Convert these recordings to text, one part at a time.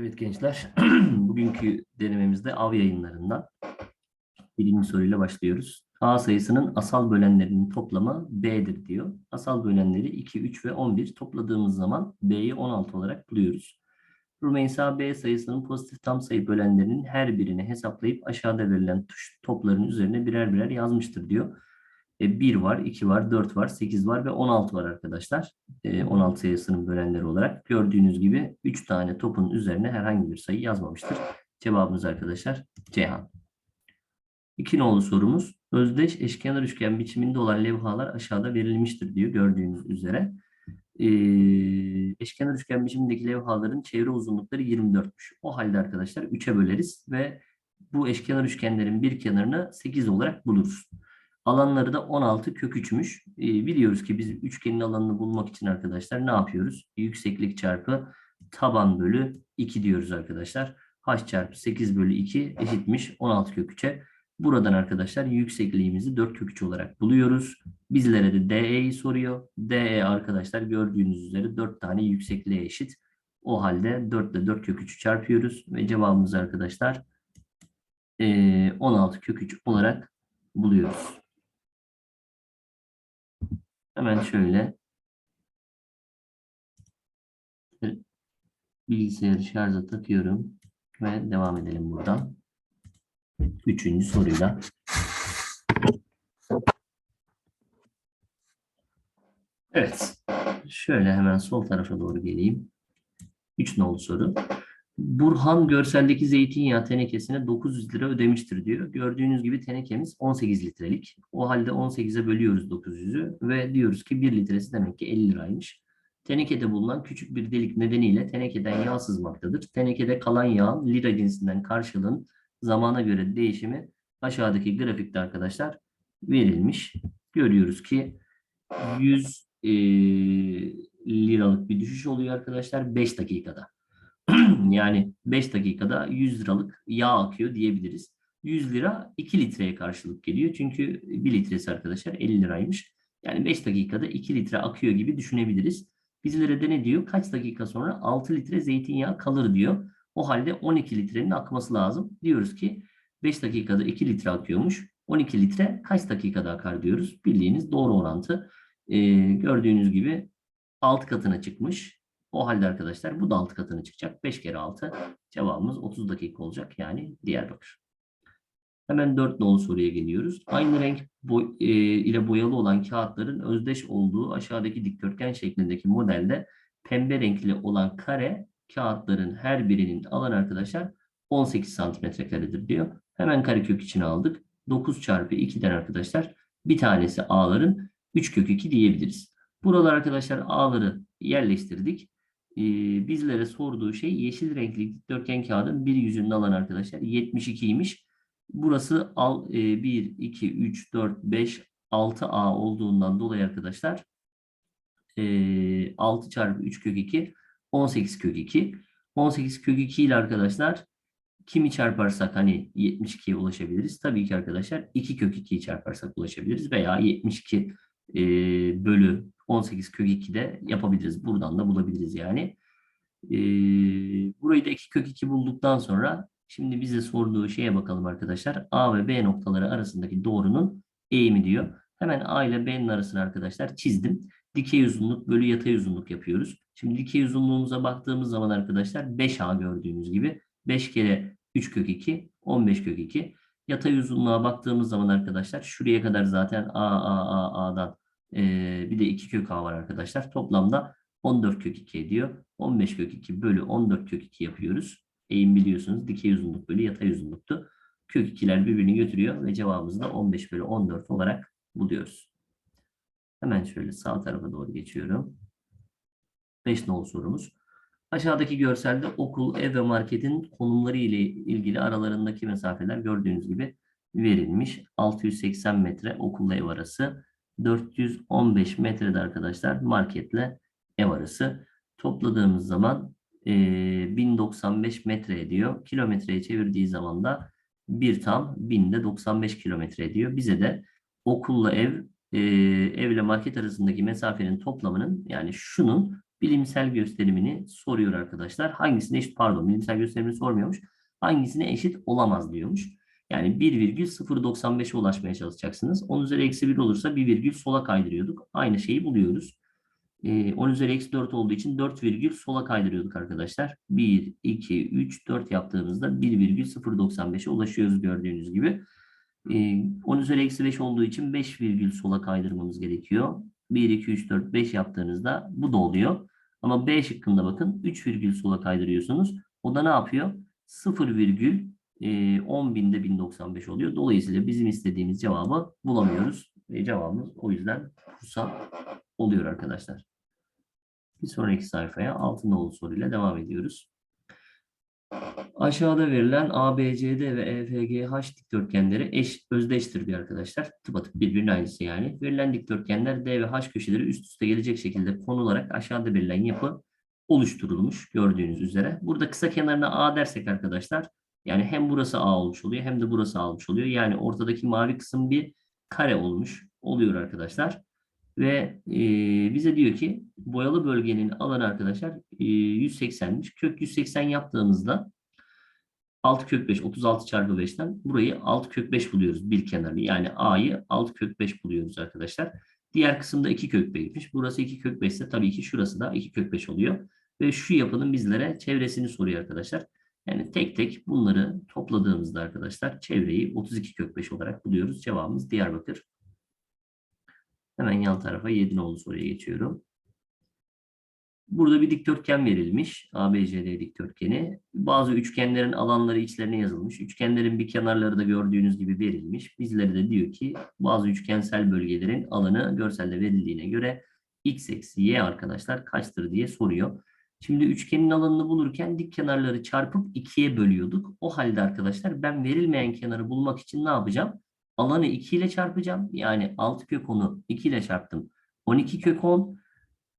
Evet gençler, bugünkü denememizde av yayınlarından birinci soruyla başlıyoruz. A sayısının asal bölenlerinin toplamı B'dir diyor. Asal bölenleri 2, 3 ve 11 topladığımız zaman B'yi 16 olarak buluyoruz. Rümeysa B sayısının pozitif tam sayı bölenlerinin her birini hesaplayıp aşağıda verilen tuş topların üzerine birer birer yazmıştır diyor. E, 1 var, 2 var, 4 var, 8 var ve 16 var arkadaşlar. E, 16 sayısının bölenleri olarak. Gördüğünüz gibi 3 tane topun üzerine herhangi bir sayı yazmamıştır. Cevabımız arkadaşlar Ceyhan. İki nolu sorumuz. Özdeş eşkenar üçgen biçiminde olan levhalar aşağıda verilmiştir diyor gördüğünüz üzere. E, eşkenar üçgen biçimindeki levhaların çevre uzunlukları 24'müş. O halde arkadaşlar 3'e böleriz ve bu eşkenar üçgenlerin bir kenarını 8 olarak buluruz. Alanları da 16 kök 3'müş. Ee, biliyoruz ki biz üçgenin alanını bulmak için arkadaşlar ne yapıyoruz? Yükseklik çarpı taban bölü 2 diyoruz arkadaşlar. H çarpı 8 bölü 2 eşitmiş 16 kök 3'e. Buradan arkadaşlar yüksekliğimizi 4 kök 3 olarak buluyoruz. Bizlere de DE'yi soruyor. DE arkadaşlar gördüğünüz üzere 4 tane yüksekliğe eşit. O halde 4 ile 4 kök 3'ü çarpıyoruz. Ve cevabımız arkadaşlar ee, 16 kök 3 olarak buluyoruz. Hemen şöyle bilgisayarı şarja takıyorum ve devam edelim buradan. Üçüncü soruyla. Evet. Şöyle hemen sol tarafa doğru geleyim. Üç nolu soru. Burhan görseldeki zeytinyağı tenekesine 900 lira ödemiştir diyor. Gördüğünüz gibi tenekemiz 18 litrelik. O halde 18'e bölüyoruz 900'ü ve diyoruz ki 1 litresi demek ki 50 liraymış. Tenekede bulunan küçük bir delik nedeniyle tenekeden yağ sızmaktadır. Tenekede kalan yağ lira cinsinden karşılığın zamana göre değişimi aşağıdaki grafikte arkadaşlar verilmiş. Görüyoruz ki 100 e, liralık bir düşüş oluyor arkadaşlar 5 dakikada. yani 5 dakikada 100 liralık yağ akıyor diyebiliriz. 100 lira 2 litreye karşılık geliyor. Çünkü 1 litresi arkadaşlar 50 liraymış. Yani 5 dakikada 2 litre akıyor gibi düşünebiliriz. Bizlere de ne diyor? Kaç dakika sonra 6 litre zeytinyağı kalır diyor. O halde 12 litrenin akması lazım. Diyoruz ki 5 dakikada 2 litre akıyormuş. 12 litre kaç dakikada akar diyoruz. Bildiğiniz doğru orantı. Ee, gördüğünüz gibi 6 katına çıkmış. O halde arkadaşlar bu da 6 katına çıkacak. 5 kere 6 cevabımız 30 dakika olacak. Yani Diyarbakır. Hemen 4 nolu soruya geliyoruz. Aynı renk boy, e, ile boyalı olan kağıtların özdeş olduğu aşağıdaki dikdörtgen şeklindeki modelde pembe renkli olan kare kağıtların her birinin alan arkadaşlar 18 santimetre karedir diyor. Hemen karekök içine aldık. 9 çarpı 2'den arkadaşlar bir tanesi A'ların 3 kök 2 diyebiliriz. Buralar arkadaşlar A'ları yerleştirdik. Bizlere sorduğu şey yeşil renkli dikdörtgen kağıdın bir yüzünün alan arkadaşlar 72'ymiş. Burası al, e, 1, 2, 3, 4, 5, 6A olduğundan dolayı arkadaşlar e, 6 çarpı 3 kök 2 18 kök 2. 18 kök 2 ile arkadaşlar kimi çarparsak hani 72'ye ulaşabiliriz. Tabii ki arkadaşlar 2 kök 2'yi çarparsak ulaşabiliriz veya 72 e, bölü 18 kök 2 de yapabiliriz. Buradan da bulabiliriz yani. E, burayı da 2 kök 2 bulduktan sonra şimdi bize sorduğu şeye bakalım arkadaşlar. A ve B noktaları arasındaki doğrunun eğimi diyor. Hemen A ile B'nin arasını arkadaşlar çizdim. Dikey uzunluk bölü yatay uzunluk yapıyoruz. Şimdi dikey uzunluğumuza baktığımız zaman arkadaşlar 5A gördüğünüz gibi 5 kere 3 kök 2 15 kök 2. Yatay uzunluğa baktığımız zaman arkadaşlar şuraya kadar zaten A A A A'dan e, bir de 2 kök A var arkadaşlar. Toplamda 14 kök 2 ediyor. 15 kök 2 bölü 14 kök 2 yapıyoruz. Eğim biliyorsunuz dikey uzunluk bölü yatay uzunluktu. Kök 2'ler birbirini götürüyor ve cevabımızı da 15 bölü 14 olarak buluyoruz. Hemen şöyle sağ tarafa doğru geçiyorum. 5 nolu sorumuz. Aşağıdaki görselde okul, ev ve marketin konumları ile ilgili aralarındaki mesafeler gördüğünüz gibi verilmiş. 680 metre okulla ev arası. 415 metrede arkadaşlar marketle ev arası. Topladığımız zaman e, 1095 metre ediyor. Kilometreye çevirdiği zaman da bir tam 1000'de 95 kilometre ediyor. Bize de okulla ev e, evle market arasındaki mesafenin toplamının yani şunun bilimsel gösterimini soruyor arkadaşlar. Hangisine eşit pardon bilimsel gösterimini sormuyormuş. Hangisine eşit olamaz diyormuş. Yani 1,095'e ulaşmaya çalışacaksınız. 10 üzeri eksi 1 olursa bir virgül sola kaydırıyorduk. Aynı şeyi buluyoruz. Ee, 10 üzeri eksi 4 olduğu için 4 virgül sola kaydırıyorduk arkadaşlar. 1, 2, 3, 4 yaptığımızda 1,095'e ulaşıyoruz gördüğünüz gibi. Ee, 10 üzeri eksi 5 olduğu için 5 virgül sola kaydırmamız gerekiyor. 1, 2, 3, 4, 5 yaptığınızda bu da oluyor. Ama B şıkkında bakın 3 virgül sola kaydırıyorsunuz. O da ne yapıyor? 0 virgül e, 10 binde 1095 oluyor. Dolayısıyla bizim istediğimiz cevabı bulamıyoruz. Ve cevabımız o yüzden Bursa oluyor arkadaşlar. Bir sonraki sayfaya altın nolu soruyla devam ediyoruz. Aşağıda verilen ABCD ve EFGH dikdörtgenleri eş, özdeştir diyor arkadaşlar. Tıpatıp birbirinin aynısı yani. Verilen dikdörtgenler D ve H köşeleri üst üste gelecek şekilde konularak aşağıda verilen yapı oluşturulmuş gördüğünüz üzere. Burada kısa kenarına A dersek arkadaşlar yani hem burası A olmuş oluyor hem de burası A olmuş oluyor. Yani ortadaki mavi kısım bir kare olmuş oluyor arkadaşlar. Ve e, bize diyor ki boyalı bölgenin alanı arkadaşlar e, 180'miş. Kök 180 yaptığımızda 6 kök 5 36 çarpı 5'ten burayı 6 kök 5 buluyoruz bir kenarlı. Yani A'yı 6 kök 5 buluyoruz arkadaşlar. Diğer kısımda 2 kök 5'miş. Burası 2 kök 5 ise tabii ki şurası da 2 kök 5 oluyor. Ve şu yapının bizlere çevresini soruyor arkadaşlar. Yani tek tek bunları topladığımızda arkadaşlar çevreyi 32 kök 5 olarak buluyoruz. Cevabımız Diyarbakır. Hemen yan tarafa 7 nolu soruya geçiyorum. Burada bir dikdörtgen verilmiş. ABCD dikdörtgeni. Bazı üçgenlerin alanları içlerine yazılmış. Üçgenlerin bir kenarları da gördüğünüz gibi verilmiş. Bizlere de diyor ki bazı üçgensel bölgelerin alanı görselde verildiğine göre x eksi y arkadaşlar kaçtır diye soruyor. Şimdi üçgenin alanını bulurken dik kenarları çarpıp ikiye bölüyorduk. O halde arkadaşlar ben verilmeyen kenarı bulmak için ne yapacağım? Alanı 2 ile çarpacağım. Yani 6 kök 10'u 2 ile çarptım. 12 kök 10.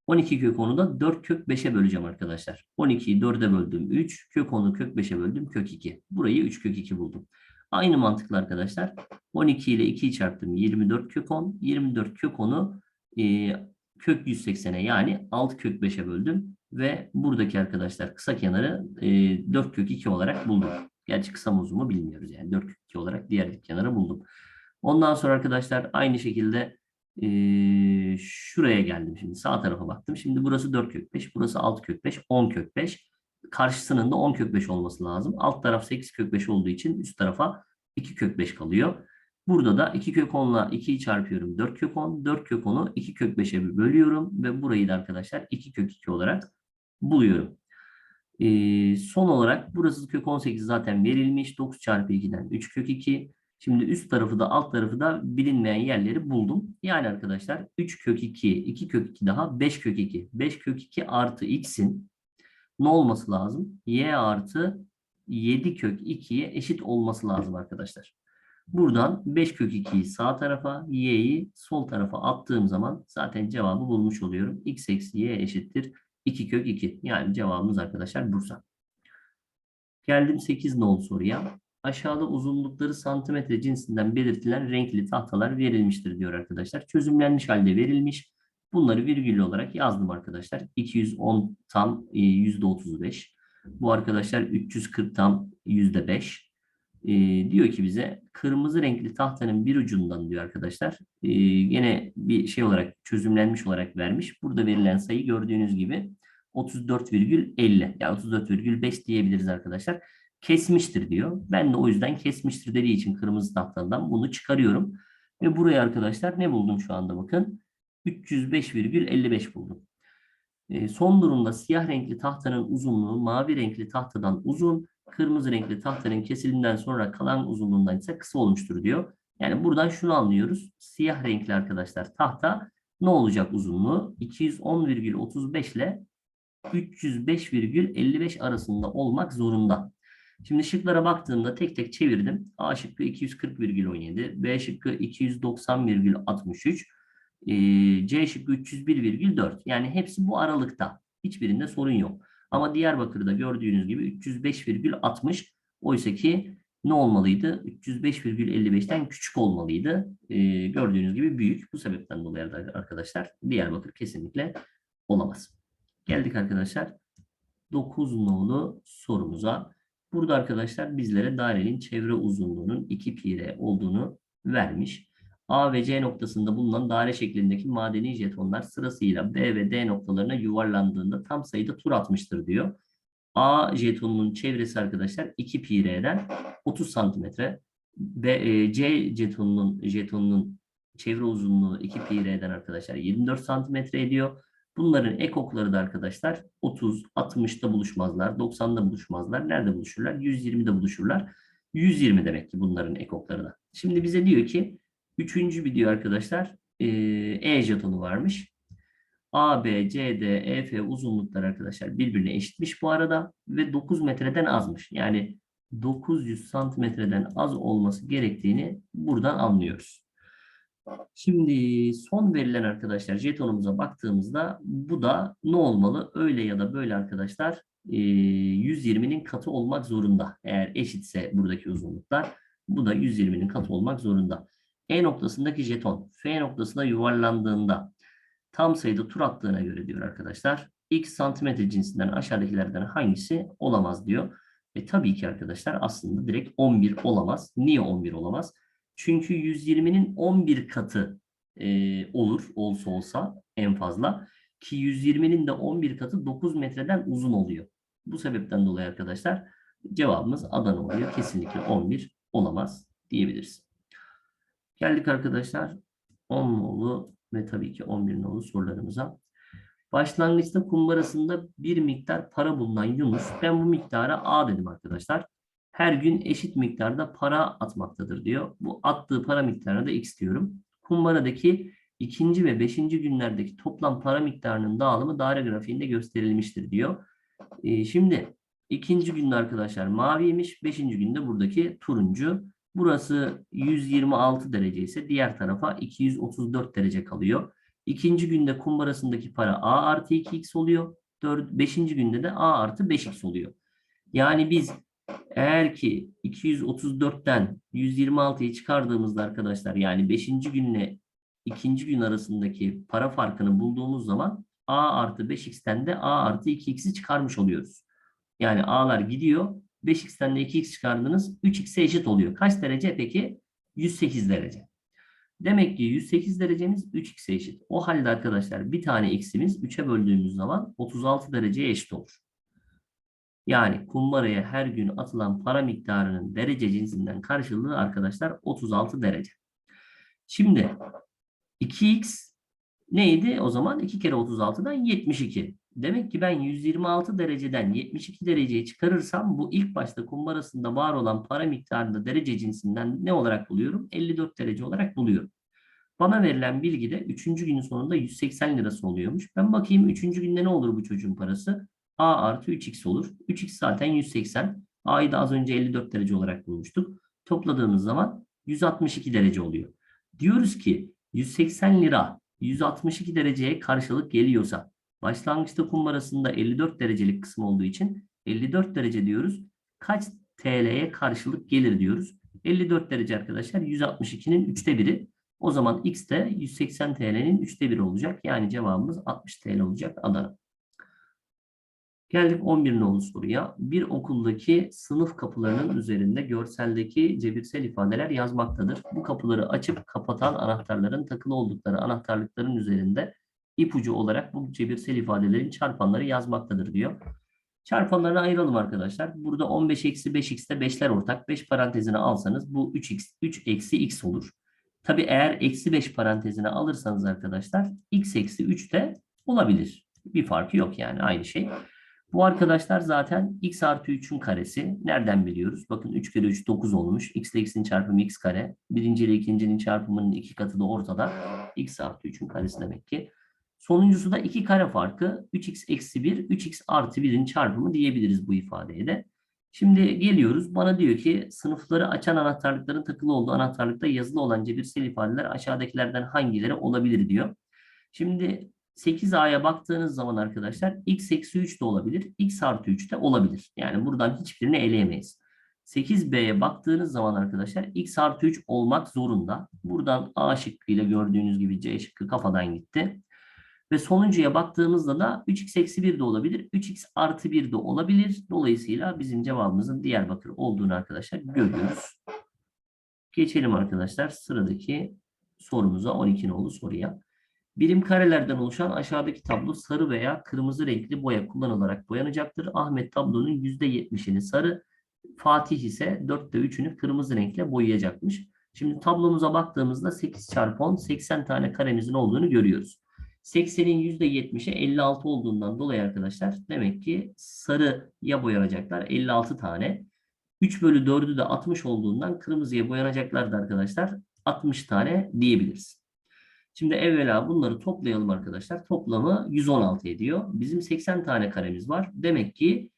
12 kök 10'u da 4 kök 5'e böleceğim arkadaşlar. 12'yi 4'e böldüm 3. Kök 10'u kök 5'e böldüm kök 2. Burayı 3 kök 2 buldum. Aynı mantıkla arkadaşlar. 12 ile 2'yi çarptım. 24 kök 10. 24 kök 10'u e, kök 180'e yani 6 kök 5'e böldüm. Ve buradaki arkadaşlar kısa kenarı e, 4 kök 2 olarak buldum. Gerçi kısa mu bilmiyoruz yani. 4 kök 2 olarak diğer kenarı buldum. Ondan sonra arkadaşlar aynı şekilde e, şuraya geldim şimdi. Sağ tarafa baktım. Şimdi burası 4 kök 5. Burası 6 kök 5. 10 kök 5. Karşısının da 10 kök 5 olması lazım. Alt taraf 8 kök 5 olduğu için üst tarafa 2 kök 5 kalıyor. Burada da 2 kök 10 ile 2'yi çarpıyorum. 4 kök 10. 4 kök 10'u 2 kök 5'e bölüyorum. Ve burayı da arkadaşlar 2 kök 2 olarak buluyorum. Ee, son olarak burası kök 18 zaten verilmiş. 9 çarpı 2'den 3 kök 2. Şimdi üst tarafı da alt tarafı da bilinmeyen yerleri buldum. Yani arkadaşlar 3 kök 2, 2 kök 2 daha 5 kök 2. 5 kök 2 artı x'in ne olması lazım? y artı 7 kök 2'ye eşit olması lazım arkadaşlar. Buradan 5 kök 2'yi sağ tarafa, y'yi sol tarafa attığım zaman zaten cevabı bulmuş oluyorum. x eksi y eşittir 2 kök 2. Yani cevabımız arkadaşlar Bursa. Geldim 8 nol soruya. Aşağıda uzunlukları santimetre cinsinden belirtilen renkli tahtalar verilmiştir diyor arkadaşlar. Çözümlenmiş halde verilmiş. Bunları virgüllü olarak yazdım arkadaşlar. 210 tam e, %35. Bu arkadaşlar 340 tam %5. E, diyor ki bize kırmızı renkli tahtanın bir ucundan diyor arkadaşlar. E, yine bir şey olarak çözümlenmiş olarak vermiş. Burada verilen sayı gördüğünüz gibi 34,50 yani 34,5 diyebiliriz arkadaşlar kesmiştir diyor. Ben de o yüzden kesmiştir dediği için kırmızı tahtadan bunu çıkarıyorum. Ve buraya arkadaşlar ne buldum şu anda bakın. 305,55 buldum. E, son durumda siyah renkli tahtanın uzunluğu mavi renkli tahtadan uzun, kırmızı renkli tahtanın kesilinden sonra kalan uzunluğundan ise kısa olmuştur diyor. Yani buradan şunu anlıyoruz. Siyah renkli arkadaşlar tahta ne olacak uzunluğu? 210,35 ile 305,55 arasında olmak zorunda. Şimdi şıklara baktığımda tek tek çevirdim. A şıkkı 240,17, B şıkkı 290,63, e, C şıkkı 301,4. Yani hepsi bu aralıkta. Hiçbirinde sorun yok. Ama Diyarbakır'da gördüğünüz gibi 305,60. Oysa ki ne olmalıydı? 305,55'ten küçük olmalıydı. E, gördüğünüz gibi büyük. Bu sebepten dolayı arkadaşlar Diyarbakır kesinlikle olamaz. Geldik arkadaşlar 9 nolu sorumuza. Burada arkadaşlar bizlere dairenin çevre uzunluğunun 2 pi r olduğunu vermiş. A ve C noktasında bulunan daire şeklindeki madeni jetonlar sırasıyla B ve D noktalarına yuvarlandığında tam sayıda tur atmıştır diyor. A jetonunun çevresi arkadaşlar 2 pi r'den 30 santimetre. E, C jetonunun jetonunun çevre uzunluğu 2 pi r'den arkadaşlar 24 santimetre ediyor. Bunların ekokları da arkadaşlar 30, 60'da buluşmazlar, 90'da buluşmazlar. Nerede buluşurlar? 120'de buluşurlar. 120 demek ki bunların ekokları da. Şimdi bize diyor ki üçüncü bir diyor arkadaşlar e, jetonu varmış. A, B, C, D, E, F uzunlukları arkadaşlar birbirine eşitmiş bu arada ve 9 metreden azmış. Yani 900 santimetreden az olması gerektiğini buradan anlıyoruz. Şimdi son verilen arkadaşlar jetonumuza baktığımızda bu da ne olmalı? Öyle ya da böyle arkadaşlar e, 120'nin katı olmak zorunda. Eğer eşitse buradaki uzunluklar bu da 120'nin katı olmak zorunda. E noktasındaki jeton F noktasına yuvarlandığında tam sayıda tur attığına göre diyor arkadaşlar. X santimetre cinsinden aşağıdakilerden hangisi olamaz diyor. E tabii ki arkadaşlar aslında direkt 11 olamaz. Niye 11 olamaz? Çünkü 120'nin 11 katı e, olur olsa olsa en fazla. Ki 120'nin de 11 katı 9 metreden uzun oluyor. Bu sebepten dolayı arkadaşlar cevabımız Adana oluyor. Kesinlikle 11 olamaz diyebiliriz. Geldik arkadaşlar 10 nolu ve tabii ki 11 nolu sorularımıza. Başlangıçta kumbarasında bir miktar para bulunan Yunus, ben bu miktara A dedim arkadaşlar. Her gün eşit miktarda para atmaktadır diyor. Bu attığı para miktarına da X diyorum. Kumbaradaki ikinci ve beşinci günlerdeki toplam para miktarının dağılımı daire grafiğinde gösterilmiştir diyor. Ee, şimdi ikinci günde arkadaşlar maviymiş, beşinci günde buradaki turuncu. Burası 126 derece ise diğer tarafa 234 derece kalıyor. İkinci günde kumbarasındaki para A artı 2x oluyor. Dört, beşinci günde de A artı 5x oluyor. Yani biz eğer ki 234'ten 126'yı çıkardığımızda arkadaşlar yani 5. günle 2. gün arasındaki para farkını bulduğumuz zaman A artı 5x'ten de A artı 2x'i çıkarmış oluyoruz. Yani A'lar gidiyor. 5x'ten de 2x çıkardınız. 3x'e eşit oluyor. Kaç derece peki? 108 derece. Demek ki 108 derecemiz 3x'e eşit. O halde arkadaşlar bir tane x'imiz 3'e böldüğümüz zaman 36 dereceye eşit olur. Yani kumbaraya her gün atılan para miktarının derece cinsinden karşılığı arkadaşlar 36 derece. Şimdi 2x neydi? O zaman 2 kere 36'dan 72. Demek ki ben 126 dereceden 72 dereceyi çıkarırsam bu ilk başta kumbarasında var olan para miktarını derece cinsinden ne olarak buluyorum? 54 derece olarak buluyorum. Bana verilen bilgi de 3. günün sonunda 180 lirası oluyormuş. Ben bakayım 3. günde ne olur bu çocuğun parası? A artı 3x olur. 3x zaten 180. A'yı da az önce 54 derece olarak bulmuştuk. Topladığımız zaman 162 derece oluyor. Diyoruz ki 180 lira 162 dereceye karşılık geliyorsa başlangıçta kumbarasında 54 derecelik kısım olduğu için 54 derece diyoruz. Kaç TL'ye karşılık gelir diyoruz. 54 derece arkadaşlar 162'nin üçte biri. O zaman X de 180 TL'nin üçte biri olacak. Yani cevabımız 60 TL olacak Adana. Geldik 11 nolu soruya. Bir okuldaki sınıf kapılarının üzerinde görseldeki cebirsel ifadeler yazmaktadır. Bu kapıları açıp kapatan anahtarların takılı oldukları anahtarlıkların üzerinde ipucu olarak bu cebirsel ifadelerin çarpanları yazmaktadır diyor. Çarpanlarını ayıralım arkadaşlar. Burada 15 eksi 5x'te 5'ler ortak. 5 parantezine alsanız bu 3x, 3 eksi x olur. Tabi eğer eksi 5 parantezine alırsanız arkadaşlar x eksi 3 de olabilir. Bir farkı yok yani aynı şey. Bu arkadaşlar zaten x artı 3'ün karesi. Nereden biliyoruz? Bakın 3 kere 3 9 olmuş. x ile x'in çarpımı x kare. Birinci ile ikincinin çarpımının iki katı da ortada. x artı 3'ün karesi demek ki. Sonuncusu da 2 kare farkı. 3x eksi 1, 3x artı 1'in çarpımı diyebiliriz bu ifadeye de. Şimdi geliyoruz. Bana diyor ki sınıfları açan anahtarlıkların takılı olduğu anahtarlıkta yazılı olan cebirsel ifadeler aşağıdakilerden hangileri olabilir diyor. Şimdi 8A'ya baktığınız zaman arkadaşlar x eksi 3 de olabilir, x artı 3 de olabilir. Yani buradan hiçbirini eleyemeyiz. 8B'ye baktığınız zaman arkadaşlar x artı 3 olmak zorunda. Buradan A şıkkıyla gördüğünüz gibi C şıkkı kafadan gitti. Ve sonuncuya baktığımızda da 3x eksi 1 de olabilir. 3x artı 1 de olabilir. Dolayısıyla bizim cevabımızın Diyarbakır olduğunu arkadaşlar görüyoruz. Geçelim arkadaşlar sıradaki sorumuza 12 nolu soruya. Birim karelerden oluşan aşağıdaki tablo sarı veya kırmızı renkli boya kullanılarak boyanacaktır. Ahmet tablonun %70'ini sarı, Fatih ise 4'te 3'ünü kırmızı renkle boyayacakmış. Şimdi tablomuza baktığımızda 8 çarpı 10 80 tane karemizin olduğunu görüyoruz. 80'in %70'i 56 olduğundan dolayı arkadaşlar demek ki sarıya boyanacaklar 56 tane. 3 bölü 4'ü de 60 olduğundan kırmızıya boyanacaklardı arkadaşlar 60 tane diyebiliriz. Şimdi evvela bunları toplayalım arkadaşlar. Toplamı 116 ediyor. Bizim 80 tane karemiz var. Demek ki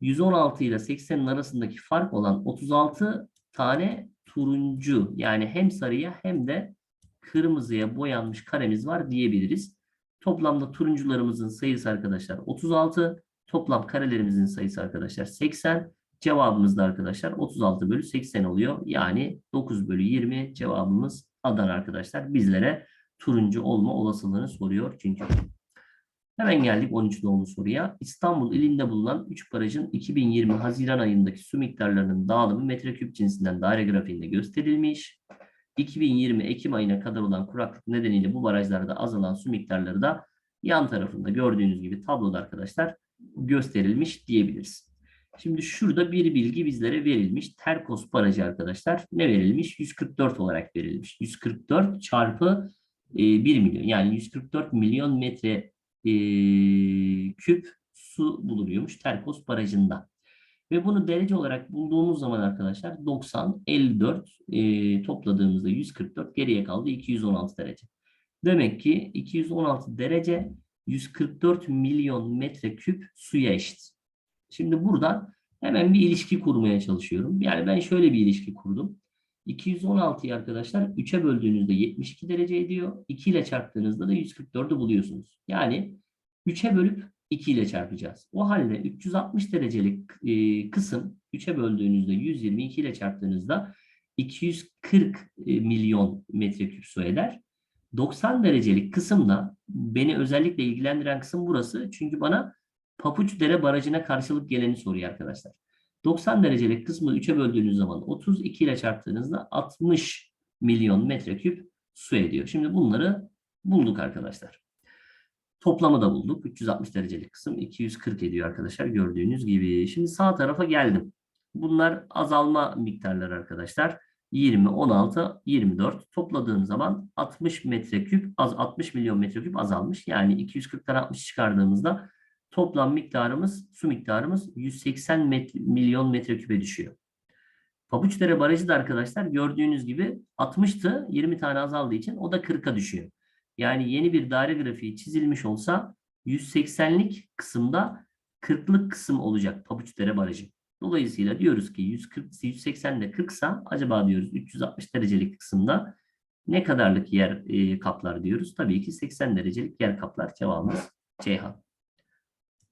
116 ile 80'in arasındaki fark olan 36 tane turuncu yani hem sarıya hem de kırmızıya boyanmış karemiz var diyebiliriz. Toplamda turuncularımızın sayısı arkadaşlar 36. Toplam karelerimizin sayısı arkadaşlar 80. Cevabımız da arkadaşlar 36 bölü 80 oluyor. Yani 9 bölü 20 cevabımız Adana arkadaşlar. Bizlere turuncu olma olasılığını soruyor çünkü. Hemen geldik 13 nolu soruya. İstanbul ilinde bulunan 3 barajın 2020 Haziran ayındaki su miktarlarının dağılımı metreküp cinsinden daire grafiğinde gösterilmiş. 2020 Ekim ayına kadar olan kuraklık nedeniyle bu barajlarda azalan su miktarları da yan tarafında gördüğünüz gibi tabloda arkadaşlar gösterilmiş diyebiliriz. Şimdi şurada bir bilgi bizlere verilmiş. Terkos barajı arkadaşlar ne verilmiş? 144 olarak verilmiş. 144 çarpı 1 milyon yani 144 milyon metre e, küp su bulunuyormuş Terkos barajında. Ve bunu derece olarak bulduğumuz zaman arkadaşlar 90, 54 e, topladığımızda 144 geriye kaldı 216 derece. Demek ki 216 derece 144 milyon metreküp suya eşit. Şimdi buradan hemen bir ilişki kurmaya çalışıyorum. Yani ben şöyle bir ilişki kurdum. 216'yı arkadaşlar 3'e böldüğünüzde 72 derece ediyor. 2 ile çarptığınızda da 144'ü buluyorsunuz. Yani 3'e bölüp 2 ile çarpacağız. O halde 360 derecelik e, kısım 3'e böldüğünüzde 122 ile çarptığınızda 240 e, milyon metreküp su eder. 90 derecelik kısımda beni özellikle ilgilendiren kısım burası. Çünkü bana Papuçdere Barajı'na karşılık geleni soruyor arkadaşlar. 90 derecelik kısmı 3'e böldüğünüz zaman 32 ile çarptığınızda 60 milyon metreküp su ediyor. Şimdi bunları bulduk arkadaşlar. Toplamı da bulduk. 360 derecelik kısım 240 ediyor arkadaşlar gördüğünüz gibi. Şimdi sağ tarafa geldim. Bunlar azalma miktarları arkadaşlar. 20, 16, 24 topladığım zaman 60 metreküp az 60 milyon metreküp azalmış. Yani 240'tan 60 çıkardığımızda toplam miktarımız su miktarımız 180 met milyon metreküpe düşüyor. Pabuçdere Barajı da arkadaşlar gördüğünüz gibi 60'tı 20 tane azaldığı için o da 40'a düşüyor. Yani yeni bir daire grafiği çizilmiş olsa 180'lik kısımda 40'lık kısım olacak Pabuçdere Barajı. Dolayısıyla diyoruz ki 140, 180 de 40 sa acaba diyoruz 360 derecelik kısımda ne kadarlık yer e, kaplar diyoruz. Tabii ki 80 derecelik yer kaplar. Cevabımız Ceyhan.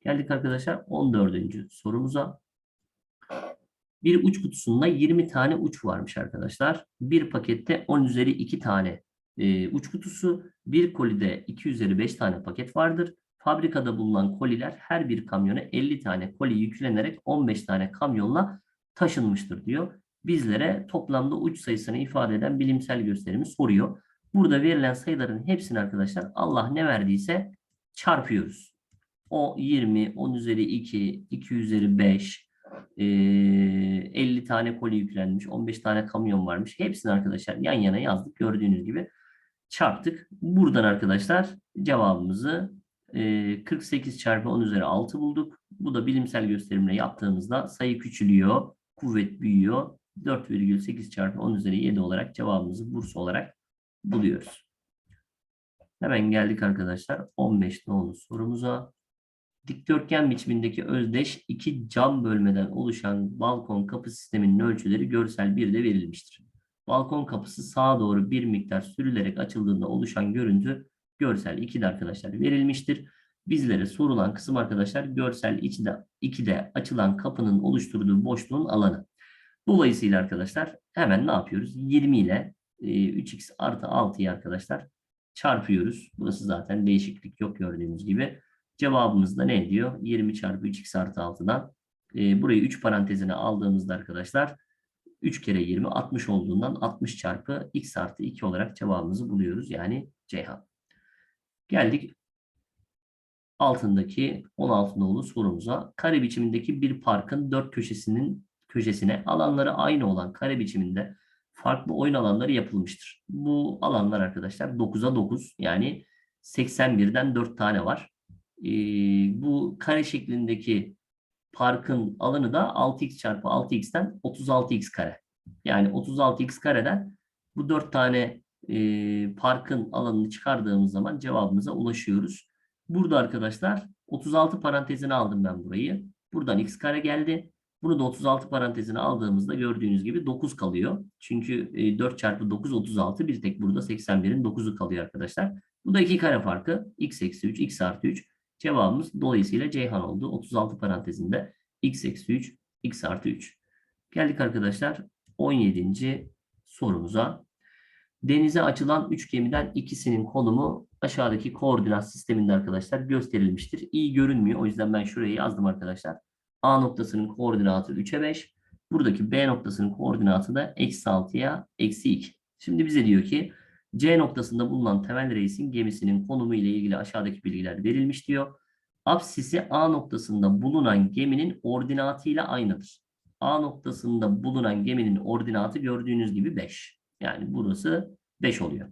Geldik arkadaşlar 14. sorumuza. Bir uç kutusunda 20 tane uç varmış arkadaşlar. Bir pakette 10 üzeri 2 tane e, uç kutusu. Bir kolide 2 üzeri 5 tane paket vardır. Fabrikada bulunan koliler her bir kamyona 50 tane koli yüklenerek 15 tane kamyonla taşınmıştır diyor. Bizlere toplamda uç sayısını ifade eden bilimsel gösterimi soruyor. Burada verilen sayıların hepsini arkadaşlar Allah ne verdiyse çarpıyoruz. O 20, 10 üzeri 2, 2 üzeri 5, 50 tane koli yüklenmiş, 15 tane kamyon varmış. Hepsini arkadaşlar yan yana yazdık. Gördüğünüz gibi çarptık. Buradan arkadaşlar cevabımızı 48 çarpı 10 üzeri 6 bulduk. Bu da bilimsel gösterimle yaptığımızda sayı küçülüyor, kuvvet büyüyor. 4,8 çarpı 10 üzeri 7 olarak cevabımızı Bursa olarak buluyoruz. Hemen geldik arkadaşlar 15 nolu sorumuza. Dikdörtgen biçimindeki özdeş iki cam bölmeden oluşan balkon kapı sisteminin ölçüleri görsel bir verilmiştir. Balkon kapısı sağa doğru bir miktar sürülerek açıldığında oluşan görüntü görsel 2'de arkadaşlar verilmiştir. Bizlere sorulan kısım arkadaşlar görsel 2'de, 2'de açılan kapının oluşturduğu boşluğun alanı. Dolayısıyla arkadaşlar hemen ne yapıyoruz? 20 ile 3x artı 6'yı arkadaşlar çarpıyoruz. Burası zaten değişiklik yok gördüğünüz gibi. Cevabımız da ne diyor? 20 çarpı 3x artı 6'dan. E, burayı 3 parantezine aldığımızda arkadaşlar 3 kere 20 60 olduğundan 60 çarpı x artı 2 olarak cevabımızı buluyoruz. Yani Ceyhan. Geldik altındaki 16 nolu sorumuza. Kare biçimindeki bir parkın dört köşesinin köşesine alanları aynı olan kare biçiminde farklı oyun alanları yapılmıştır. Bu alanlar arkadaşlar 9'a 9 yani 81'den 4 tane var. Ee, bu kare şeklindeki parkın alanı da 6x çarpı 6x'ten 36x kare. Yani 36x kareden bu 4 tane e, parkın alanını çıkardığımız zaman cevabımıza ulaşıyoruz. Burada arkadaşlar 36 parantezine aldım ben burayı. Buradan x kare geldi. Bunu da 36 parantezine aldığımızda gördüğünüz gibi 9 kalıyor. Çünkü e, 4 çarpı 9 36 bir tek burada 81'in 9'u kalıyor arkadaşlar. Bu da 2 kare farkı. x eksi 3 x artı 3. Cevabımız dolayısıyla Ceyhan oldu. 36 parantezinde x eksi 3 x artı 3. Geldik arkadaşlar 17. sorumuza. Denize açılan üç gemiden ikisinin konumu aşağıdaki koordinat sisteminde arkadaşlar gösterilmiştir. İyi görünmüyor. O yüzden ben şuraya yazdım arkadaşlar. A noktasının koordinatı 3'e 5. Buradaki B noktasının koordinatı da eksi 6'ya eksi 2. Şimdi bize diyor ki C noktasında bulunan temel reisin gemisinin konumu ile ilgili aşağıdaki bilgiler verilmiş diyor. Apsisi A noktasında bulunan geminin ordinatı ile aynıdır. A noktasında bulunan geminin ordinatı gördüğünüz gibi 5. Yani burası 5 oluyor.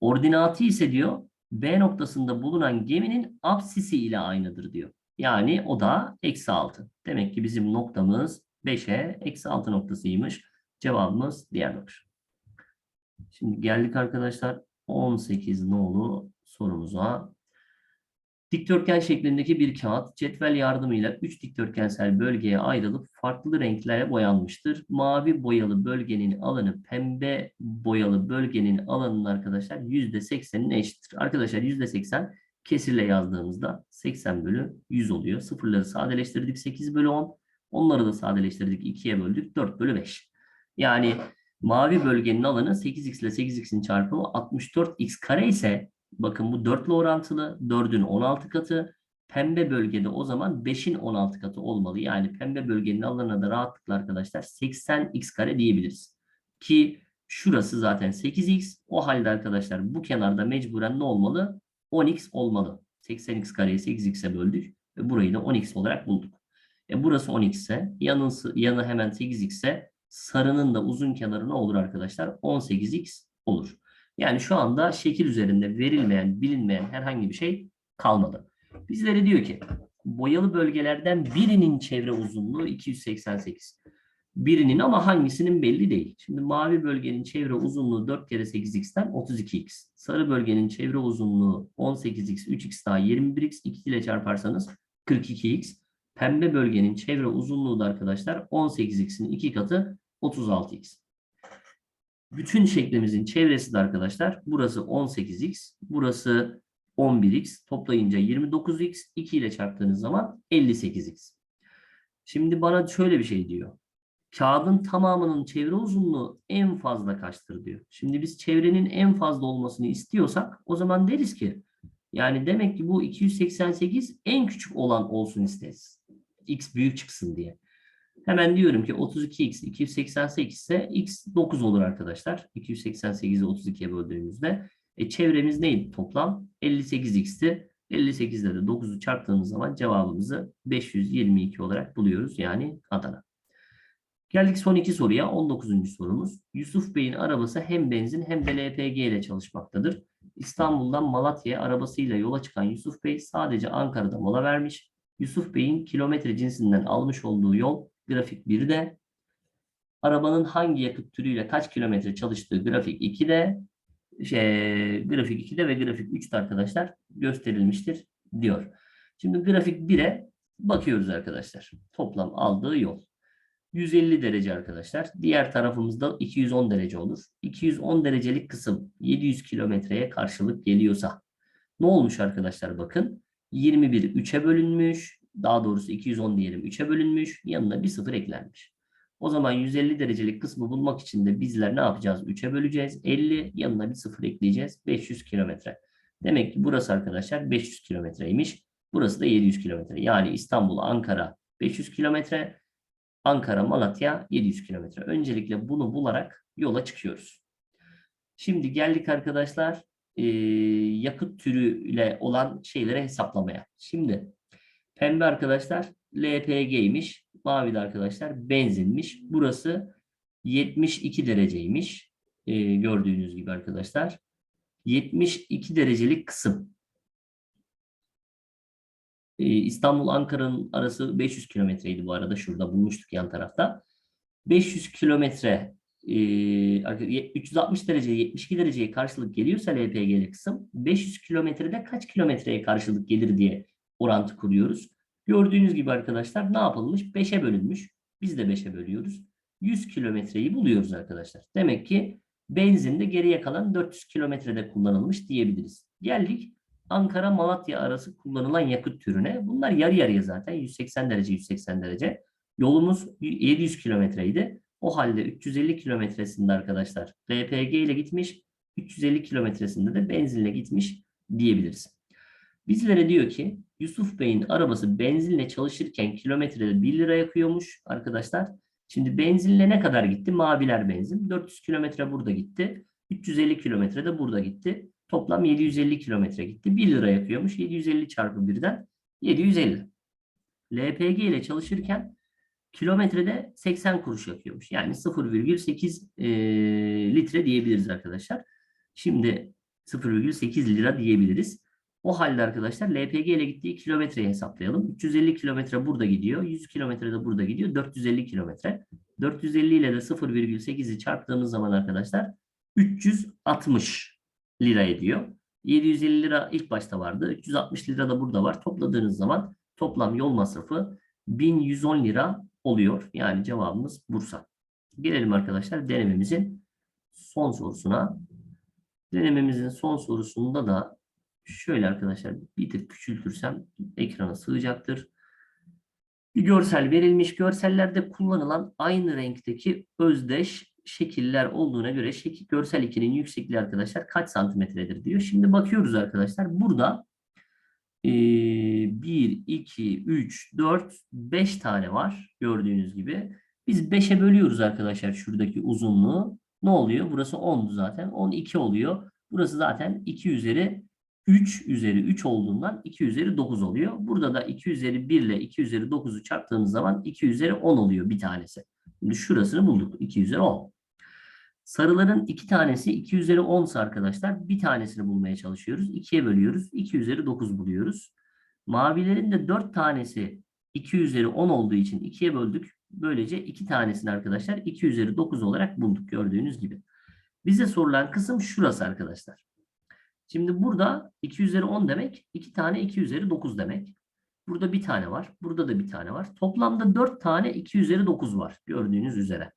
Ordinatı ise diyor B noktasında bulunan geminin apsisi ile aynıdır diyor. Yani o da eksi 6. Demek ki bizim noktamız 5'e eksi 6 noktasıymış. Cevabımız diğer nokta. Şimdi geldik arkadaşlar 18 nolu sorumuza. Dikdörtgen şeklindeki bir kağıt cetvel yardımıyla 3 dikdörtgensel bölgeye ayrılıp farklı renklere boyanmıştır. Mavi boyalı bölgenin alanı pembe boyalı bölgenin alanının arkadaşlar %80'in eşittir. Arkadaşlar %80 kesirle yazdığımızda 80 bölü 100 oluyor. Sıfırları sadeleştirdik 8 bölü 10. Onları da sadeleştirdik 2'ye böldük 4 bölü 5. Yani mavi bölgenin alanı 8x ile 8x'in çarpımı 64x kare ise bakın bu 4 ile orantılı 4'ün 16 katı. Pembe bölgede o zaman 5'in 16 katı olmalı. Yani pembe bölgenin alanına da rahatlıkla arkadaşlar 80x kare diyebiliriz. Ki şurası zaten 8x. O halde arkadaşlar bu kenarda mecburen ne olmalı? 10x olmalı. 80x kareyi 8x'e böldük ve burayı da 10x olarak bulduk. E burası 10x ise yanı hemen 8x ise sarının da uzun kenarı ne olur arkadaşlar? 18x olur. Yani şu anda şekil üzerinde verilmeyen, bilinmeyen herhangi bir şey kalmadı. Bizlere diyor ki boyalı bölgelerden birinin çevre uzunluğu 288. Birinin ama hangisinin belli değil. Şimdi mavi bölgenin çevre uzunluğu 4 kere 8x'ten 32x. Sarı bölgenin çevre uzunluğu 18x, 3x daha 21x. 2 ile çarparsanız 42x. Pembe bölgenin çevre uzunluğu da arkadaşlar 18x'in 2 katı 36x. Bütün şeklimizin çevresi de arkadaşlar burası 18x, burası 11x. Toplayınca 29x, 2 ile çarptığınız zaman 58x. Şimdi bana şöyle bir şey diyor. Kağıdın tamamının çevre uzunluğu en fazla kaçtır diyor. Şimdi biz çevrenin en fazla olmasını istiyorsak o zaman deriz ki yani demek ki bu 288 en küçük olan olsun isteriz. X büyük çıksın diye. Hemen diyorum ki 32x 288 ise x 9 olur arkadaşlar. 288'i 32'ye böldüğümüzde. E, çevremiz neydi toplam? 58x'ti. 58'de de 9'u çarptığımız zaman cevabımızı 522 olarak buluyoruz. Yani Adana. Geldik son iki soruya. 19. sorumuz. Yusuf Bey'in arabası hem benzin hem de LPG ile çalışmaktadır. İstanbul'dan Malatya'ya arabasıyla yola çıkan Yusuf Bey sadece Ankara'da mola vermiş. Yusuf Bey'in kilometre cinsinden almış olduğu yol grafik 1'de. Arabanın hangi yakıt türüyle kaç kilometre çalıştığı grafik 2'de. Şey, grafik 2'de ve grafik 3'te arkadaşlar gösterilmiştir diyor. Şimdi grafik 1'e bakıyoruz arkadaşlar. Toplam aldığı yol. 150 derece arkadaşlar. Diğer tarafımızda 210 derece olur. 210 derecelik kısım 700 kilometreye karşılık geliyorsa ne olmuş arkadaşlar bakın. 21 3'e bölünmüş. Daha doğrusu 210 diyelim 3'e bölünmüş. Yanına bir sıfır eklenmiş. O zaman 150 derecelik kısmı bulmak için de bizler ne yapacağız? 3'e böleceğiz. 50 yanına bir sıfır ekleyeceğiz. 500 kilometre. Demek ki burası arkadaşlar 500 kilometreymiş. Burası da 700 kilometre. Yani İstanbul, Ankara 500 kilometre. Ankara, Malatya 700 kilometre. Öncelikle bunu bularak yola çıkıyoruz. Şimdi geldik arkadaşlar yakıt türüyle olan şeylere hesaplamaya. Şimdi pembe arkadaşlar LPG'ymiş. Mavi de arkadaşlar benzinmiş. Burası 72 dereceymiş. E, gördüğünüz gibi arkadaşlar. 72 derecelik kısım. E, İstanbul Ankara'nın arası 500 kilometreydi bu arada. Şurada bulmuştuk yan tarafta. 500 kilometre e, 360 derece 72 dereceye karşılık geliyorsa LPG'li kısım 500 kilometrede kaç kilometreye karşılık gelir diye orantı kuruyoruz. Gördüğünüz gibi arkadaşlar ne yapılmış? 5'e bölünmüş. Biz de 5'e bölüyoruz. 100 kilometreyi buluyoruz arkadaşlar. Demek ki benzinde geriye kalan 400 kilometrede kullanılmış diyebiliriz. Geldik Ankara-Malatya arası kullanılan yakıt türüne. Bunlar yarı yarıya zaten 180 derece 180 derece. Yolumuz 700 kilometreydi. O halde 350 kilometresinde arkadaşlar LPG ile gitmiş, 350 kilometresinde de benzinle gitmiş diyebiliriz. Bizlere diyor ki Yusuf Bey'in arabası benzinle çalışırken kilometrede 1 lira yakıyormuş arkadaşlar. Şimdi benzinle ne kadar gitti? Maviler benzin. 400 kilometre burada gitti. 350 kilometre de burada gitti. Toplam 750 kilometre gitti. 1 lira yakıyormuş. 750 çarpı 1'den 750. LPG ile çalışırken kilometrede 80 kuruş yakıyormuş. Yani 0,8 e, litre diyebiliriz arkadaşlar. Şimdi 0,8 lira diyebiliriz. O halde arkadaşlar LPG ile gittiği kilometreyi hesaplayalım. 350 kilometre burada gidiyor. 100 kilometre de burada gidiyor. 450 kilometre. 450 ile de 0,8'i çarptığımız zaman arkadaşlar 360 lira ediyor. 750 lira ilk başta vardı. 360 lira da burada var. Topladığınız zaman toplam yol masrafı 1110 lira oluyor. Yani cevabımız Bursa. Gelelim arkadaşlar denememizin son sorusuna. Denememizin son sorusunda da şöyle arkadaşlar bir tık küçültürsem ekrana sığacaktır. Bir görsel verilmiş. Görsellerde kullanılan aynı renkteki özdeş şekiller olduğuna göre şekil görsel 2'nin yüksekliği arkadaşlar kaç santimetredir diyor. Şimdi bakıyoruz arkadaşlar. Burada 1, 2, 3, 4, 5 tane var gördüğünüz gibi. Biz 5'e bölüyoruz arkadaşlar şuradaki uzunluğu. Ne oluyor? Burası 10'du zaten. 12 oluyor. Burası zaten 2 üzeri 3 üzeri 3 olduğundan 2 üzeri 9 oluyor. Burada da 2 üzeri 1 ile 2 üzeri 9'u çarptığımız zaman 2 üzeri 10 oluyor bir tanesi. Şimdi şurasını bulduk. 2 üzeri 10. Sarıların iki tanesi 2 üzeri 10 ise arkadaşlar bir tanesini bulmaya çalışıyoruz. 2'ye bölüyoruz. 2 üzeri 9 buluyoruz. Mavilerin de 4 tanesi 2 üzeri 10 olduğu için 2'ye böldük. Böylece 2 tanesini arkadaşlar 2 üzeri 9 olarak bulduk gördüğünüz gibi. Bize sorulan kısım şurası arkadaşlar. Şimdi burada 2 üzeri 10 demek 2 tane 2 üzeri 9 demek. Burada bir tane var. Burada da bir tane var. Toplamda 4 tane 2 üzeri 9 var gördüğünüz üzere.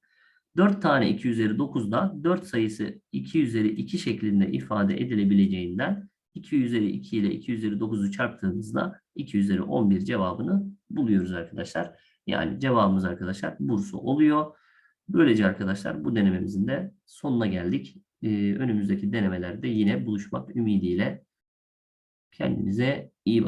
4 tane 2 üzeri 9'da 4 sayısı 2 üzeri 2 şeklinde ifade edilebileceğinden 2 üzeri 2 ile 2 üzeri 9'u çarptığımızda 2 üzeri 11 cevabını buluyoruz arkadaşlar. Yani cevabımız arkadaşlar Bursa oluyor. Böylece arkadaşlar bu denememizin de sonuna geldik. Ee, önümüzdeki denemelerde yine buluşmak ümidiyle kendinize iyi bakın.